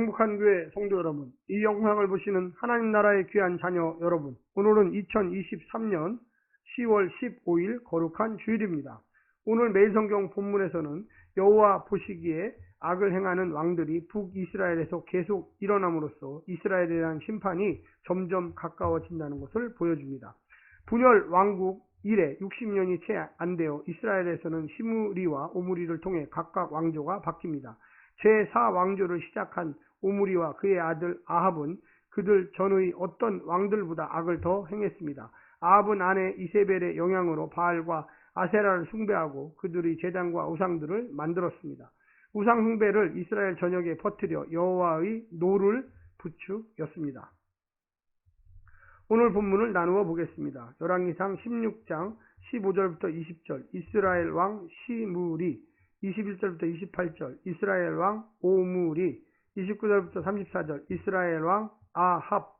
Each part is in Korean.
행복한 교회 성도 여러분, 이 영상을 보시는 하나님 나라의 귀한 자녀 여러분, 오늘은 2023년 10월 15일 거룩한 주일입니다. 오늘 매일성경 본문에서는 여호와 보시기에 악을 행하는 왕들이 북이스라엘에서 계속 일어남으로써 이스라엘에 대한 심판이 점점 가까워진다는 것을 보여줍니다. 분열 왕국 이래 60년이 채 안 되어 이스라엘에서는 시므리와 오므리를 통해 각각 왕조가 바뀝니다. 제4왕조를 시작한 오므리와 그의 아들 아합은 그들 전의 어떤 왕들보다 악을 더 행했습니다. 아합은 아내 이세벨의 영향으로 바알과 아세라를 숭배하고 그들의 제단과 우상들을 만들었습니다. 우상 숭배를 이스라엘 전역에 퍼뜨려 여호와의 노를 부추겼습니다. 오늘 본문을 나누어 보겠습니다. 열왕기상 16장 15절부터 20절 이스라엘 왕 시무리 21절부터 28절 이스라엘 왕 오무리 29절부터 34절 이스라엘 왕 아합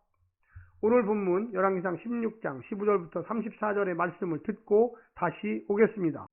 오늘 본문 열왕기상 16장 15절부터 34절의 말씀을 듣고 다시 오겠습니다.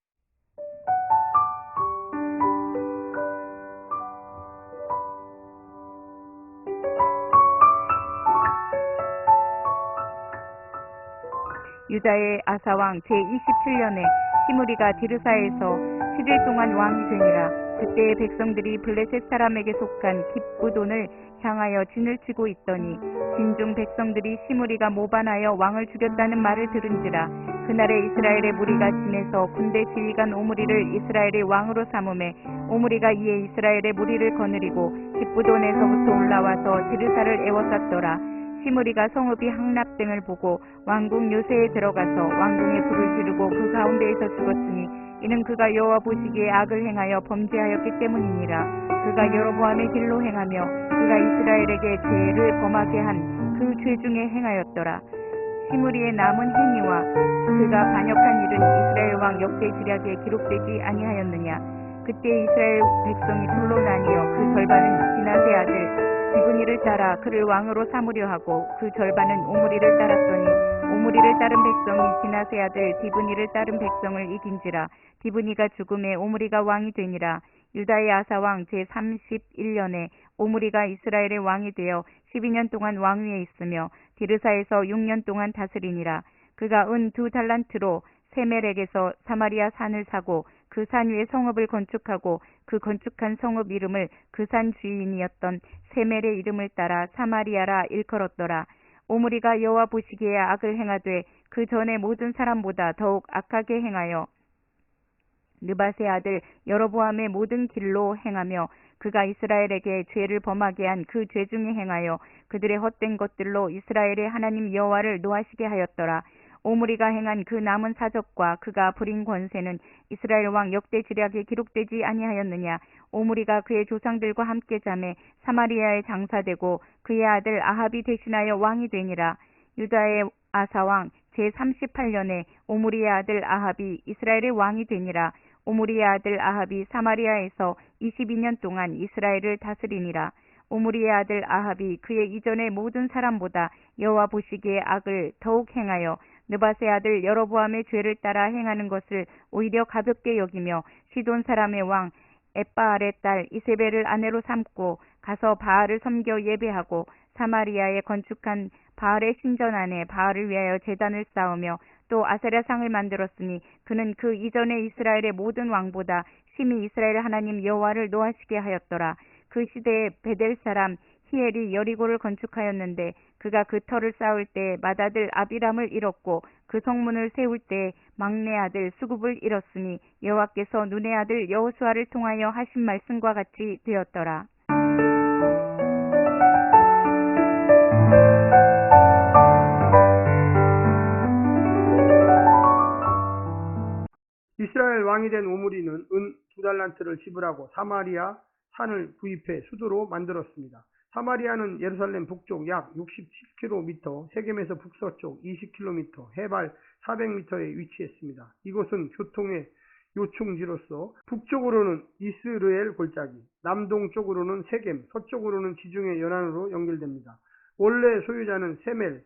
유다의 아사왕 제27년에 시므리가 디르사에서 10일 동안 왕이 되니라. 그때의 백성들이 블레셋 사람에게 속한 깁부돈을 향하여 진을 치고 있더니 진중 백성들이 시므리가 모반하여 왕을 죽였다는 말을 들은지라 그날에 이스라엘의 무리가 진에서 군대 지휘관 오므리를 이스라엘의 왕으로 삼음에 오므리가 이에 이스라엘의 무리를 거느리고 깁부돈에서부터 올라와서 디르사를 에워쌌더라. 시므리가 성읍이 항납됨을 보고 왕궁 요새에 들어가서 왕궁에 불을 지르고 그 가운데에서 죽었으니 이는 그가 여호와 보시기에 악을 행하여 범죄하였기 때문이니라. 그가 여로보암의 길로 행하며 그가 이스라엘에게 죄를 범하게 한 그 죄 중에 행하였더라. 시므리의 남은 행위와 그가 반역한 일은 이스라엘 왕 역대 지략에 기록되지 아니하였느냐. 그때 이스라엘 백성이 둘로 나뉘어 그 절반은 디나세 아들 디브니를 따라 그를 왕으로 삼으려 하고 그 절반은 오므리를 따랐더니 오므리를 따른 백성이 디나세 아들 디브니를 따른 백성을 이긴지라. 디브니가 죽음에 오므리가 왕이 되니라. 유다의 아사왕 제31년에 오므리가 이스라엘의 왕이 되어 12년 동안 왕위에 있으며 디르사에서 6년 동안 다스리니라. 그가 은 두 달란트로 세멜에게서 사마리아 산을 사고 그 산 위에 성읍을 건축하고 그 건축한 성읍 이름을 그 산 주인이었던 세멜의 이름을 따라 사마리아라 일컬었더라. 오므리가 여호와 보시기에 악을 행하되 그 전에 모든 사람보다 더욱 악하게 행하여 느바세 아들 여로보암의 모든 길로 행하며 그가 이스라엘에게 죄를 범하게 한 그 죄 중에 행하여 그들의 헛된 것들로 이스라엘의 하나님 여호와를 노하시게 하였더라. 오므리가 행한 그 남은 사적과 그가 부린 권세는 이스라엘 왕 역대 지략에 기록되지 아니하였느냐. 오므리가 그의 조상들과 함께 잠에 사마리아에 장사되고 그의 아들 아합이 대신하여 왕이 되니라. 유다의 아사왕 제38년에 오므리의 아들 아합이 이스라엘의 왕이 되니라. 오므리의 아들 아합이 사마리아에서 22년 동안 이스라엘을 다스리니라. 오므리의 아들 아합이 그의 이전의 모든 사람보다 여호와 보시기에 악을 더욱 행하여 느바세 아들 여로보암의 죄를 따라 행하는 것을 오히려 가볍게 여기며 시돈 사람의 왕 에빠알의 딸 이세벨을 아내로 삼고 가서 바알을 섬겨 예배하고 사마리아에 건축한 바알의 신전 안에 바알을 위하여 제단을 쌓으며 또 아세라상을 만들었으니 그는 그 이전의 이스라엘의 모든 왕보다 심히 이스라엘 하나님 여호와를 노하시게 하였더라. 그 시대에 베델 사람 히엘이 여리고를 건축하였는데 그가 그 터를 쌓을 때 맏아들 아비람을 잃었고 그 성문을 세울 때 막내 아들 수굽을 잃었으니 여호와께서 눈의 아들 여호수아를 통하여 하신 말씀과 같이 되었더라. 이스라엘 왕이 된 오므리는 은 두 달란트를 지불하고 사마리아 산을 구입해 수도로 만들었습니다. 사마리아는 예루살렘 북쪽 약 67km, 세겜에서 북서쪽 20km, 해발 400m에 위치했습니다. 이곳은 교통의 요충지로서 북쪽으로는 이스르엘 골짜기, 남동쪽으로는 세겜, 서쪽으로는 지중해 연안으로 연결됩니다. 원래 소유자는 세멜,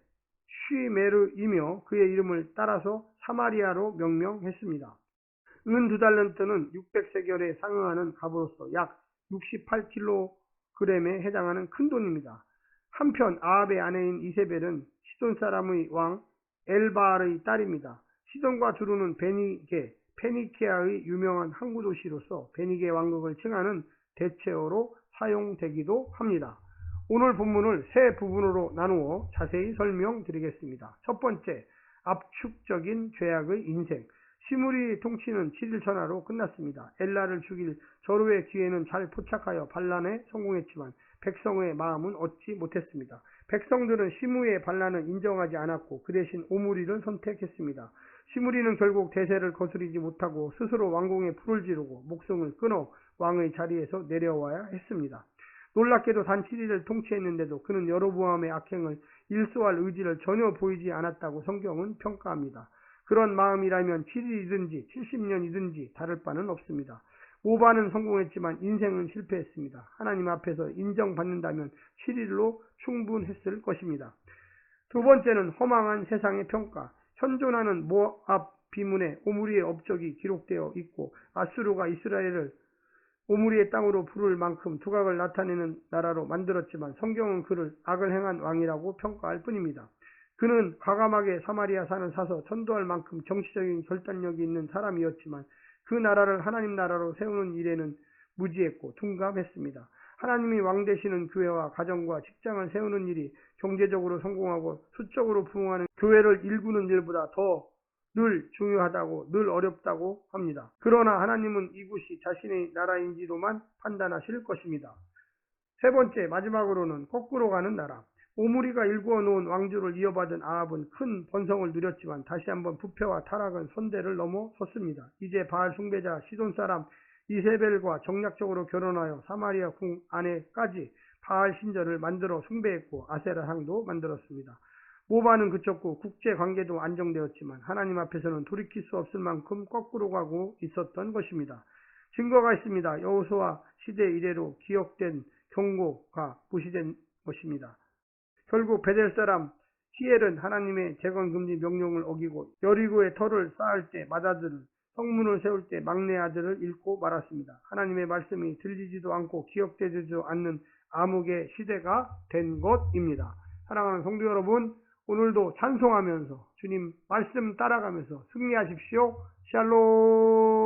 쉬메르이며 그의 이름을 따라서 사마리아로 명명했습니다. 은 두 달란트는 600세결에 상응하는 값으로서 약 68kg 그램에 해당하는 큰 돈입니다. 한편 아합의 아내인 이세벨은 시돈 사람의 왕 엘바알의 딸입니다. 시돈과 두루는 베니게, 페니키아의 유명한 항구 도시로서 베니게 왕국을 칭하는 대체어로 사용되기도 합니다. 오늘 본문을 세 부분으로 나누어 자세히 설명드리겠습니다. 첫 번째, 압축적인 죄악의 인생. 시므리 통치는 7일 전화로 끝났습니다. 엘라를 죽일 저로의 기회는 잘 포착하여 반란에 성공했지만 백성의 마음은 얻지 못했습니다. 백성들은 시므의 반란을 인정하지 않았고 그 대신 오므리를 선택했습니다. 시므리는 결국 대세를 거스르지 못하고 스스로 왕궁에 불을 지르고 목숨을 끊어 왕의 자리에서 내려와야 했습니다. 놀랍게도 단 7일을 통치했는데도 그는 여로보암의 악행을 일소할 의지를 전혀 보이지 않았다고 성경은 평가합니다. 그런 마음이라면 7일이든지 70년이든지 다를 바는 없습니다. 모반은 성공했지만 인생은 실패했습니다. 하나님 앞에서 인정받는다면 7일로 충분했을 것입니다. 두 번째는 허망한 세상의 평가. 현존하는 모압 비문에 오므리의 업적이 기록되어 있고 아수르가 이스라엘을 오므리의 땅으로 부를 만큼 두각을 나타내는 나라로 만들었지만 성경은 그를 악을 행한 왕이라고 평가할 뿐입니다. 그는 과감하게 사마리아 산을 사서 전도할 만큼 정치적인 결단력이 있는 사람이었지만 그 나라를 하나님 나라로 세우는 일에는 무지했고 둔감했습니다. 하나님이 왕 되시는 교회와 가정과 직장을 세우는 일이 경제적으로 성공하고 수적으로 부흥하는 교회를 일구는 일보다 더 늘 중요하다고 늘 어렵다고 합니다. 그러나 하나님은 이곳이 자신의 나라인지로만 판단하실 것입니다. 세 번째 마지막으로는 거꾸로 가는 나라. 오므리가 일구어 놓은 왕조를 이어받은 아합은 큰 번성을 누렸지만 다시 한번 부패와 타락은 선대를 넘어섰습니다. 이제 바알 숭배자 시돈 사람 이세벨과 정략적으로 결혼하여 사마리아 궁 안에까지 바알 신전을 만들어 숭배했고 아세라 향도 만들었습니다. 모바는 그쳤고 국제 관계도 안정되었지만 하나님 앞에서는 돌이킬 수 없을 만큼 거꾸로 가고 있었던 것입니다. 증거가 있습니다. 여호수아 시대 이래로 기억된 경고가 무시된 것입니다. 결국 베델 사람 히엘은 하나님의 재건 금지 명령을 어기고 여리고의 터를 쌓을 때 맏아들을 성문을 세울 때 막내 아들을 잃고 말았습니다. 하나님의 말씀이 들리지도 않고 기억되지도 않는 암흑의 시대가 된 것입니다. 사랑하는 성도 여러분, 오늘도 찬송하면서 주님 말씀 따라가면서 승리하십시오. 샬롬.